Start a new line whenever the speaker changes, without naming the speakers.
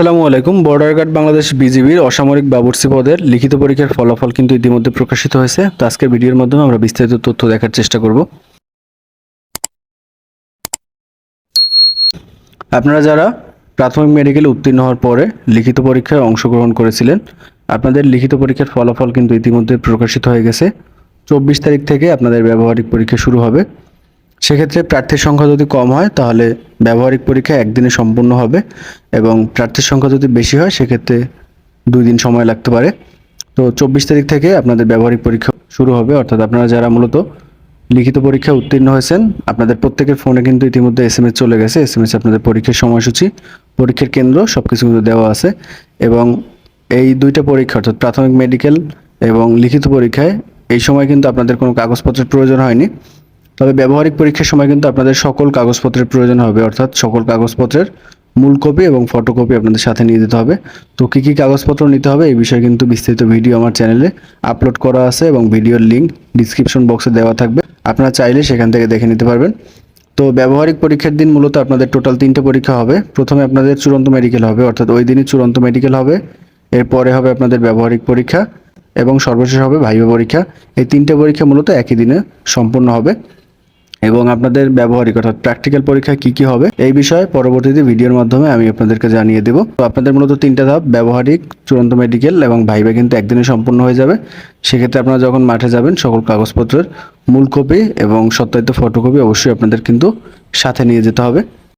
আসসালামু আলাইকুম। Border guard Bangladesh বিজিবির অসামরিক বাবুর্চি পদের লিখিত পরীক্ষার ফলাফল কিন্তু ইতিমধ্যে প্রকাশিত হয়েছে। তো আজকের ভিডিওর মাধ্যমে আমরা বিস্তারিত তথ্য দেখার চেষ্টা করব। আপনারা যারা প্রাথমিক মেডিকেলে উত্তীর্ণ হওয়ার পরে লিখিত পরীক্ষায় অংশগ্রহণ করেছিলেন, আপনাদের লিখিত পরীক্ষার ফলাফল কিন্তু ইতিমধ্যে প্রকাশিত হয়ে গেছে। চব্বিশ তারিখ থেকে আপনাদের ব্যবহারিক পরীক্ষা শুরু হবে। সেক্ষেত্রে প্রার্থীর সংখ্যা যদি কম হয়, তাহলে ব্যবহারিক পরীক্ষা একদিনে সম্পূর্ণ হবে এবং প্রার্থীর সংখ্যা যদি বেশি হয়, সেক্ষেত্রে দুই দিন সময় লাগতে পারে। তো চব্বিশ তারিখ থেকে আপনাদের ব্যবহারিক পরীক্ষা শুরু হবে, অর্থাৎ আপনারা যারা মূলত লিখিত পরীক্ষায় উত্তীর্ণ হয়েছেন, আপনাদের প্রত্যেকের ফোনে কিন্তু ইতিমধ্যে এস চলে গেছে। এস এম এস আপনাদের পরীক্ষার সময়সূচি, পরীক্ষার কেন্দ্র সব কিছু কিন্তু দেওয়া আছে এবং এই দুইটা পরীক্ষা, অর্থাৎ প্রাথমিক মেডিকেল এবং লিখিত পরীক্ষায়, এই সময় কিন্তু আপনাদের কোনো কাগজপত্রের প্রয়োজন হয়নি। তবে ব্যবহারিক পরীক্ষার সময় কিন্তু আপনাদের সকল কাগজপত্রের প্রয়োজন হবে, অর্থাৎ সকল কাগজপত্রের মূল কপি এবং ফটোকপি আপনাদের সাথে নিয়ে যেতে হবে। তো কী কী কাগজপত্র নিতে হবে এই বিষয়ে কিন্তু বিস্তারিত ভিডিও আমার চ্যানেলে আপলোড করা আছে এবং ভিডিওর লিঙ্ক ডিসক্রিপশন বক্সে দেওয়া থাকবে। আপনারা চাইলে সেখান থেকে দেখে নিতে পারবেন। তো ব্যবহারিক পরীক্ষার দিন মূলত আপনাদের টোটাল তিনটে পরীক্ষা হবে। প্রথমে আপনাদের চূড়ান্ত মেডিকেল হবে, অর্থাৎ ওই দিনই চূড়ান্ত মেডিকেল হবে। এরপরে হবে আপনাদের ব্যবহারিক পরীক্ষা এবং সর্বশেষ হবে ভাইবা পরীক্ষা। এই তিনটে পরীক্ষা মূলত একই দিনে সম্পূর্ণ হবে। এবং আপনাদের ব্যবহারিক অর্থাৎ প্র্যাকটিক্যাল পরীক্ষা কি কি হবে এই বিষয়ে পরবর্তীতে ভিডিওর মাধ্যমে আমি আপনাদেরকে জানিয়ে দেব। তো আপনাদের মূলত তিনটা ধাপ, ব্যবহারিক, চূড়ান্ত মেডিকেল এবং ভাইবা কিন্তু একদিনে সম্পূর্ণ হয়ে যাবে। সেক্ষেত্রে আপনারা যখন মাঠে যাবেন, সকল কাগজপত্রের মূল কপি এবং সত্যায়িত ফটোকপি অবশ্যই আপনাদের কিন্তু সাথে নিয়ে যেতে হবে।